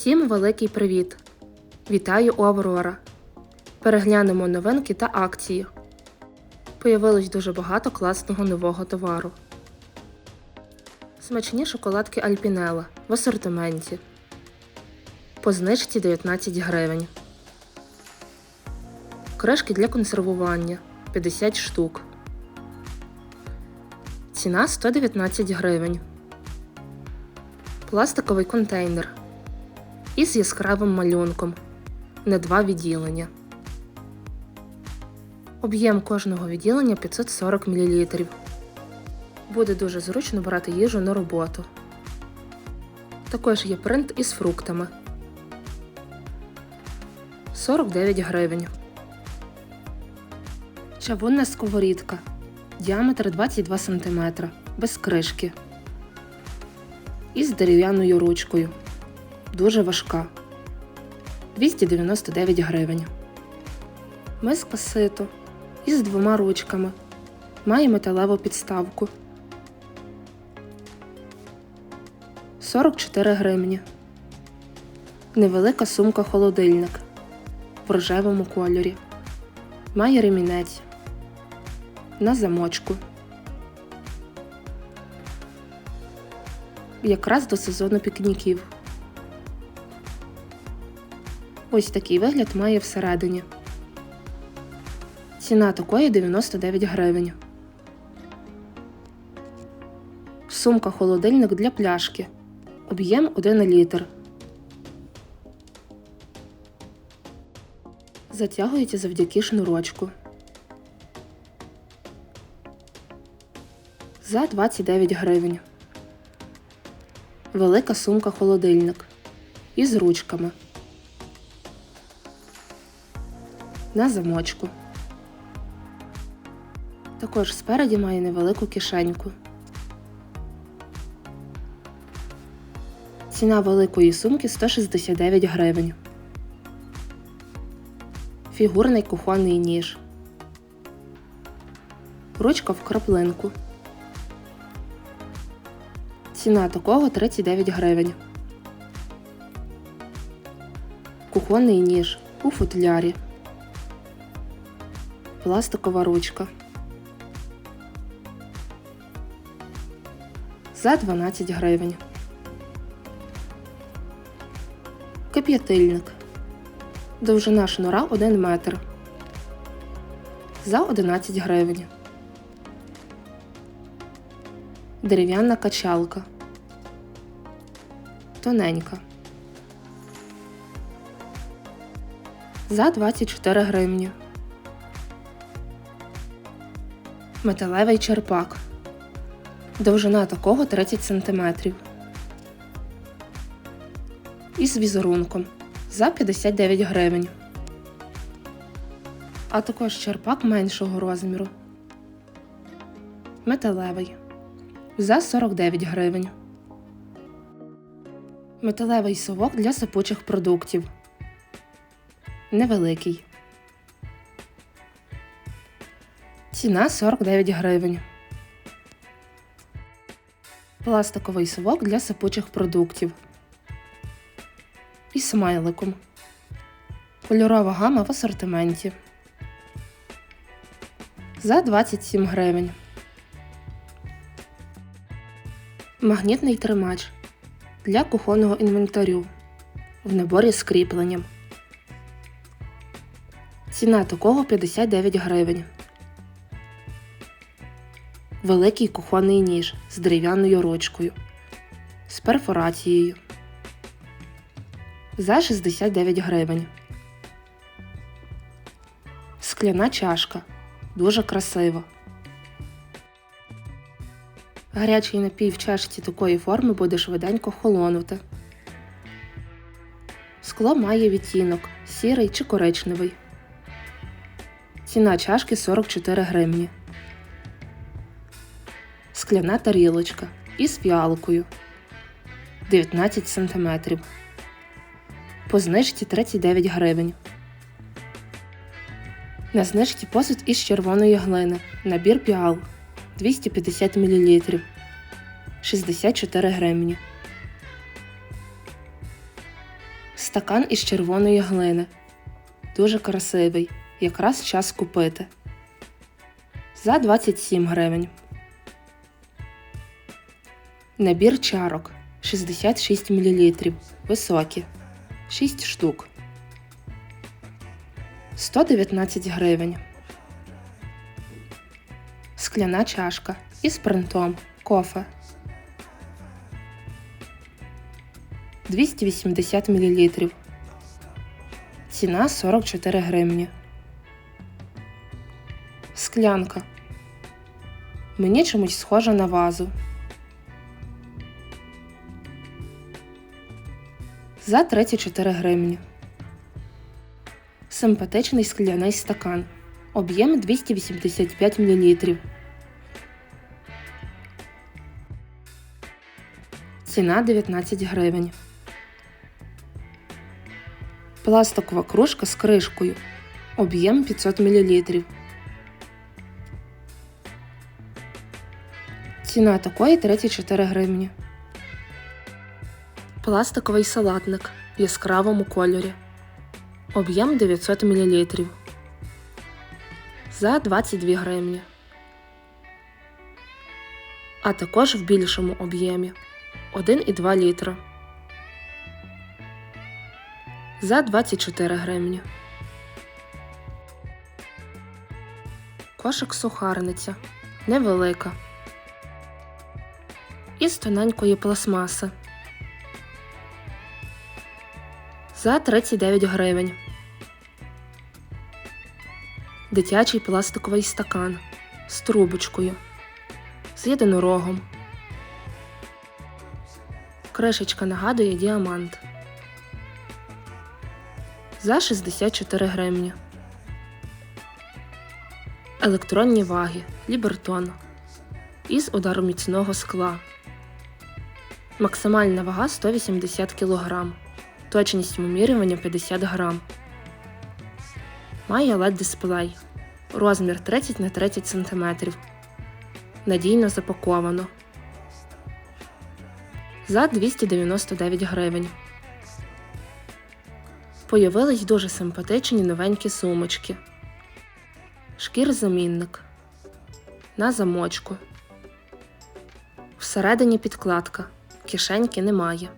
Всім великий привіт! Вітаю у Аврора. Переглянемо новинки та акції. Появилось дуже багато класного нового товару. Смачні шоколадки Альпінела в асортименті. По знижці 19 гривень. Кришки для консервування 50 штук. Ціна 119 гривень. Пластиковий контейнер із яскравим малюнком на два відділення. Об'єм кожного відділення 540 мл. Буде дуже зручно брати їжу на роботу. Також є принт із фруктами 49 гривень. Чавунна сковорідка. Діаметр 22 см. Без кришки. Із дерев'яною ручкою. Дуже важка. 299 гривень. Миска сито. Із двома ручками. Має металеву підставку. 44 гривні. Невелика сумка холодильник в рожевому кольорі. Має ремінець. На замочку. Якраз до сезону пікніків. Ось такий вигляд має всередині. Ціна такої 99 гривень. Сумка холодильник для пляшки. Об'єм 1 літр. Затягується завдяки шнурочку. За 29 гривень. Велика сумка холодильник. Із ручками. На замочку. Також спереді має невелику кишеньку. Ціна великої сумки 169 гривень. Фігурний кухонний ніж. Ручка в краплинку. Ціна такого 39 гривень. Кухонний ніж у футлярі. Пластикова ручка. За 12 гривень. Кип'ятильник. Довжина шнура 1 метр. За 11 гривень. Дерев'яна качалка. Тоненька. За 24 гривні. Металевий черпак. Довжина такого 30 см. Із візерунком за 59 гривень. А також черпак меншого розміру. Металевий за 49 гривень. Металевий совок для сипучих продуктів. Невеликий. Ціна 49 гривень. Пластиковий совок для сипучих продуктів. І смайликом. Кольорова гама в асортименті. За 27 гривень. Магнітний тримач для кухонного інвентарю в наборі з кріпленням. Ціна такого 59 гривень. Великий кухонний ніж з дерев'яною ручкою. З перфорацією. За 69 гривень. Скляна чашка. Дуже красива. Гарячий напій в чашці такої форми буде швиденько холонути. Скло має відтінок сірий чи коричневий. Ціна чашки 44 гривні. Скляна тарілочка із фіалкою 19 см. По знижці 39 гривень. На знижці посуд із червоної глини. Набір піал 250 мл 64 гривні. Стакан із червоної глини. Дуже красивий. Якраз час купити. За 27 гривень. Набір чарок 66 мл. Високі. 6 штук. 119 гривень. Скляна чашка із принтом. Кофе. 280 мл. Ціна 44 гривні. Склянка. Мені чомусь схожа на вазу. За 34 гривні. Симпатичний скляний стакан. Об'єм 285 мл. Ціна 19 гривень. Пластикова кружка з кришкою. Об'єм 500 мл. Ціна такої 34 гривні. Пластиковий салатник в яскравому кольорі. Об'єм 900 мл. За 22 гривні. А також в більшому об'ємі 1,2 літра. За 24 гривні. Кошик сухарниця. Невелика. Із тоненької пластмаси. За 39 гривень. Дитячий пластиковий стакан з трубочкою. З єдинорогом. Кришечка нагадує діамант. За 64 гривні. Електронні ваги. Лібертон. Із ударом міцного скла. Максимальна вага 180 кг. Точність вимірювання 50 грам. Має LED дисплей. Розмір 30 на 30 см. Надійно запаковано. За 299 гривень. Появились дуже симпатичні новенькі сумочки. Шкір-замінник. На замочку. Всередині підкладка. Кишеньки немає.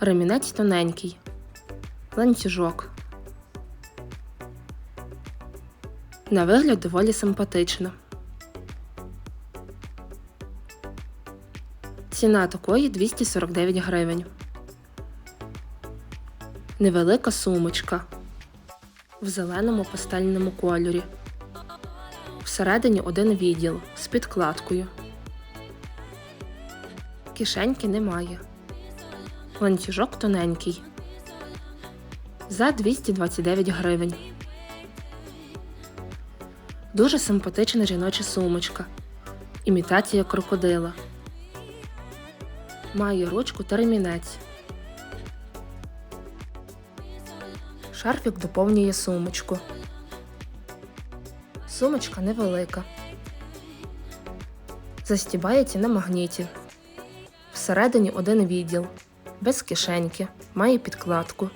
Ремінець тоненький. Ланцюжок. На вигляд доволі симпатично. Ціна такої 249 гривень. Невелика сумочка в зеленому пастельному кольорі. Всередині один відділ з підкладкою. Кишеньки немає. Ланцюжок тоненький. За 229 гривень. Дуже симпатична жіноча сумочка. Імітація крокодила. Має ручку та ремінець. Шарфік доповнює сумочку. Сумочка невелика. Застібається на магніті. Всередині один відділ. Без кишеньки. Має підкладку.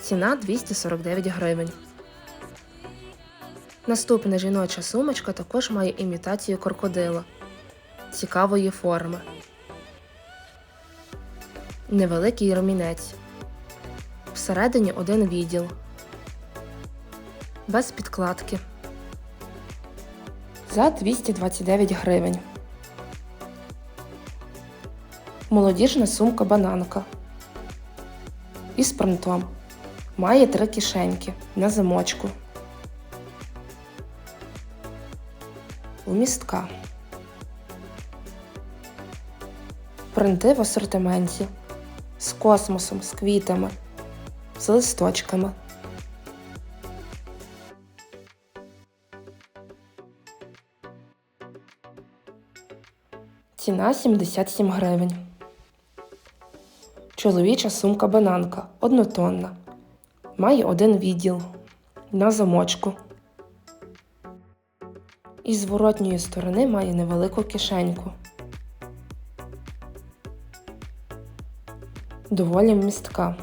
Ціна 249 гривень. Наступна жіноча сумочка також має імітацію крокодила цікавої форми. Невеликий ремінець. Всередині один відділ. Без підкладки. За 229 гривень. Молодіжна сумка бананка. Із принтом. Має три кишеньки на замочку. Вмістка. Принти в асортименті. З космосом, з квітами, з листочками. Ціна 77 гривень. Чоловіча сумка бананка однотонна. Має один відділ на замочку. Із зворотньої сторони має невелику кишеньку. Доволі містка.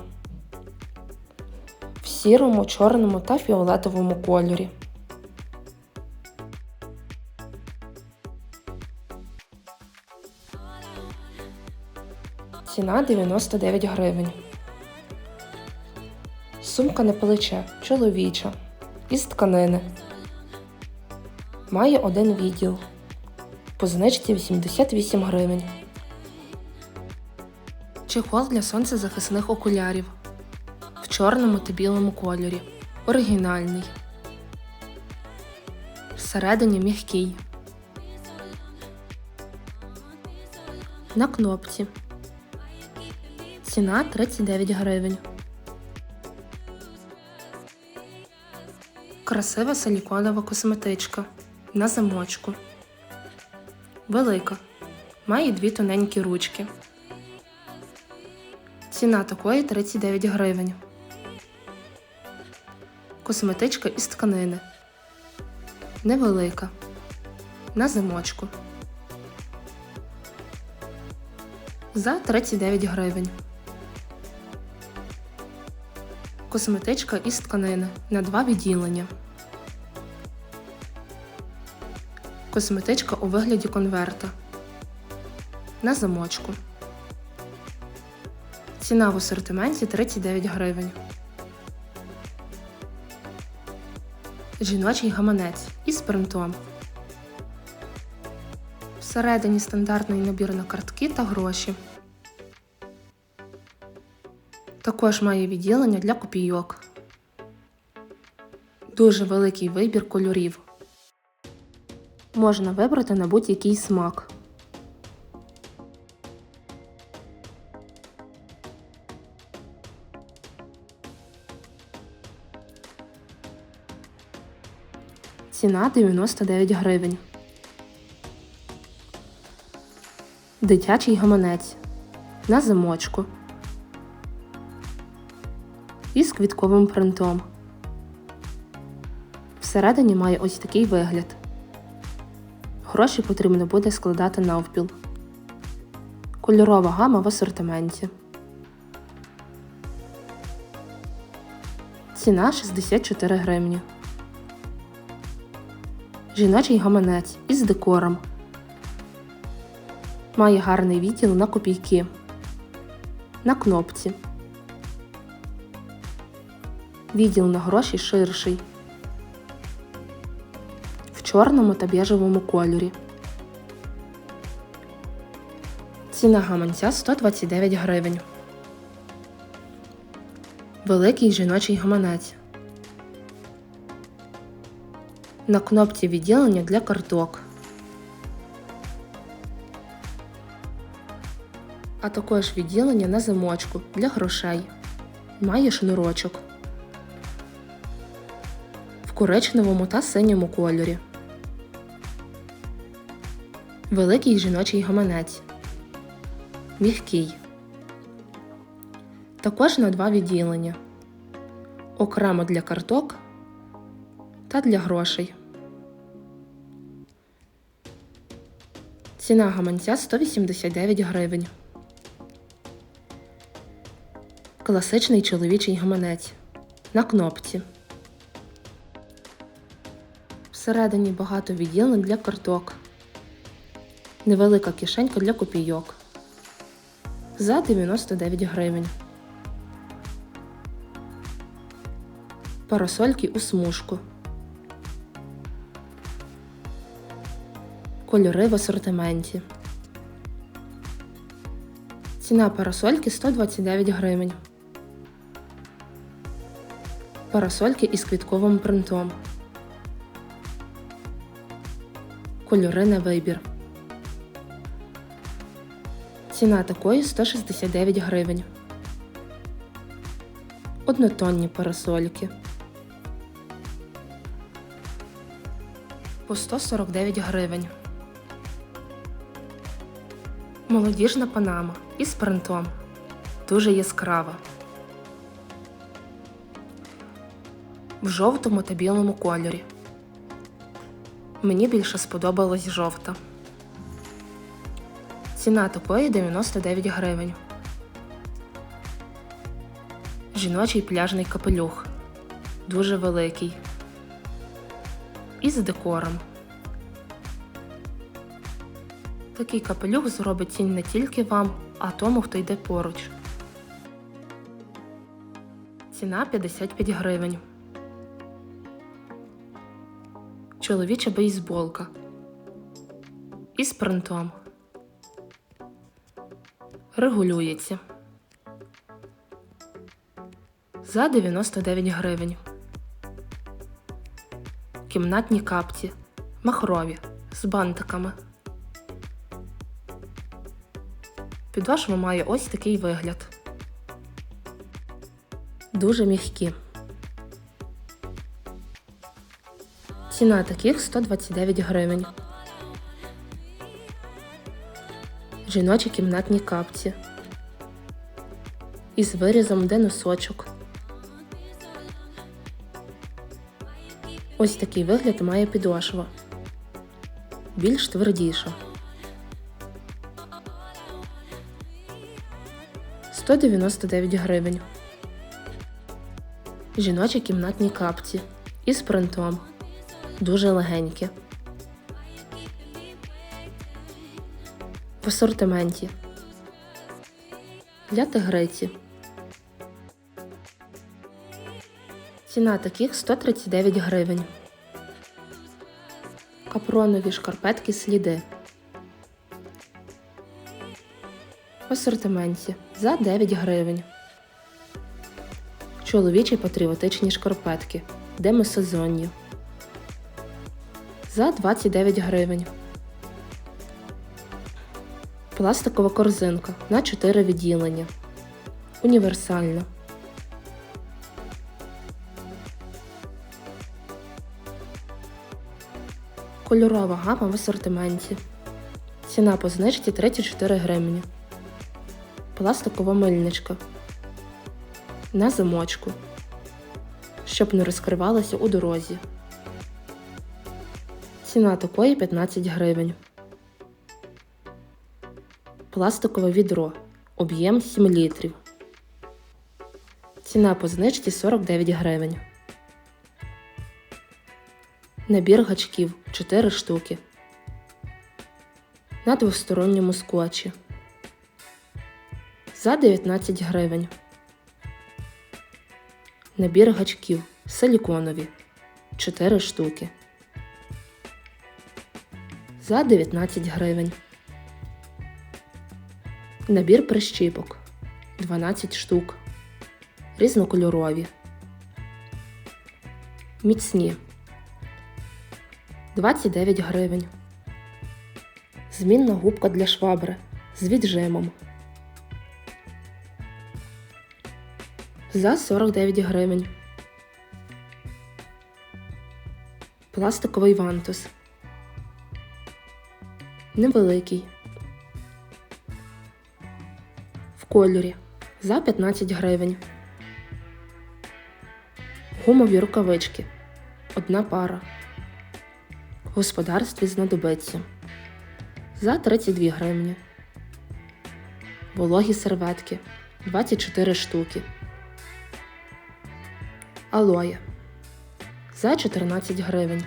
В сірому, чорному та фіолетовому кольорі. Ціна 99 гривень. Сумка на плече чоловіча. Із тканини. Має один відділ. По знижці 88 гривень. Чехол для сонцезахисних окулярів. В чорному та білому кольорі. Оригінальний. Всередині м'який. На кнопці. Ціна 39 гривень. Красива силіконова косметичка. На замочку. Велика. Має дві тоненькі ручки. Ціна такої 39 гривень. Косметичка із тканини. Невелика. На замочку. За 39 гривень. Косметичка із тканини на два відділення. Косметичка у вигляді конверта. На замочку. Ціна в асортименті 39 гривень. Жіночий гаманець із принтом. Всередині стандартний набір на картки та гроші. Також має відділення для копійок. Дуже великий вибір кольорів. Можна вибрати на будь-який смак. Ціна 99 гривень. Дитячий гаманець. На замочку. Із квітковим принтом. Всередині має ось такий вигляд. Гроші потрібно буде складати навпіл. Кольорова гама в асортименті. Ціна 64 гривні. Жіночий гаманець із декором. Має гарний відділ на копійки. На кнопці. Відділ на гроші ширший. В чорному та біжевому кольорі. Ціна гаманця 129 гривень. Великий жіночий гаманець. На кнопці відділення для карток. А також відділення на замочку для грошей. Має шнурочок. Коричневому та синьому кольорі. Великий жіночий гаманець. Мягкий. Також на два відділення. Окремо для карток та для грошей. Ціна гаманця 189 гривень. Класичний чоловічий гаманець. На кнопці. Всередині багато відділень для карток. Невелика кишенька для копійок. За 99 гривень. Парасольки у смужку. Кольори в асортименті. Ціна парасольки 129 гривень. Парасольки із квітковим принтом. Кольори на вибір. Ціна такої 169 гривень. Однотонні парасольки. По 149 гривень. Молодіжна панама із принтом. Дуже яскрава. В жовтому та білому кольорі. Мені більше сподобалась жовта. Ціна такої 99 гривень. Жіночий пляжний капелюх. Дуже великий. Із декором. Такий капелюх зробить тінь не тільки вам, а тому, хто йде поруч. Ціна 55 гривень. Чоловіча бейсболка. Із принтом. Регулюється. За 99 гривень. Кімнатні капці. Махрові. З бантиками. Підошва має ось такий вигляд. Дуже м'які. Ціна таких 129 гривень. Жіночі кімнатні капці. Із вирізом де носочок. Ось такий вигляд має підошва. Більш твердіша. 199 гривень. Жіночі кімнатні капці із принтом. Дуже легенькі. В асортименті. Для тигриці. Ціна таких 139 гривень. Капронові шкарпетки сліди. В асортименті за 9 гривень. Чоловічі патріотичні шкарпетки. Демисезонні. За 29 гривень. Пластикова корзинка на 4 відділення. Універсальна. Кольорова гама в асортименті. Ціна по знижці 34 гривні. Пластикова мильничка. На замочку. Щоб не розкривалася у дорозі. Ціна такої 15 гривень. Пластикове відро. Об'єм 7 літрів. Ціна по знижці 49 гривень. Набір гачків 4 штуки. На двосторонньому скотчі. За 19 гривень. Набір гачків силіконові 4 штуки. За 19 гривень. Набір прищіпок 12 штук. Різнокольорові. Міцні 29 гривень. Змінна губка для швабри з віджимом. За 49 гривень. Пластиковий вантус. Невеликий. В кольорі за 15 гривень. Гумові рукавички. Одна пара. Господарстві знадобиться. За 32 гривні. Вологі серветки 24 штуки. Алоє за 14 гривень.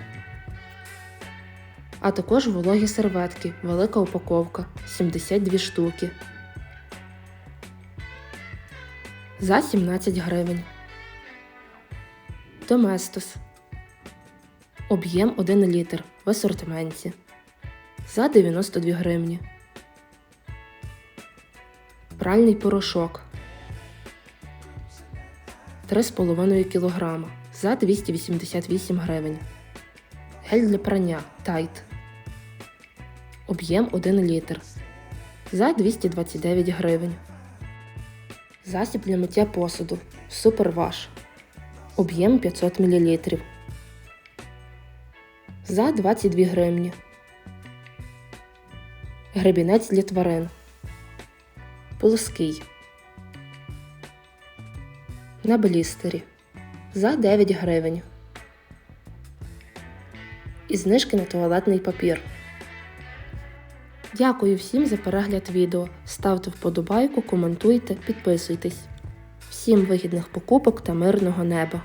А також вологі серветки, велика упаковка 72 штуки. За 17 гривень. Доместос. Об'єм 1 літр в асортименті. За 92 гривні. Пральний порошок 3,5 кг за 288 гривень. Гель для прання Тайт. Об'єм 1 літр за 229 гривень. Засіб для миття посуду Суперваш. Об'єм 500 мл. За 22 гривні. Гребінець для тварин. Плоский. На блістері. За 9 гривень. І знижки на туалетний папір. Дякую всім за перегляд відео. Ставте вподобайку, коментуйте, підписуйтесь. Всім вигідних покупок та мирного неба!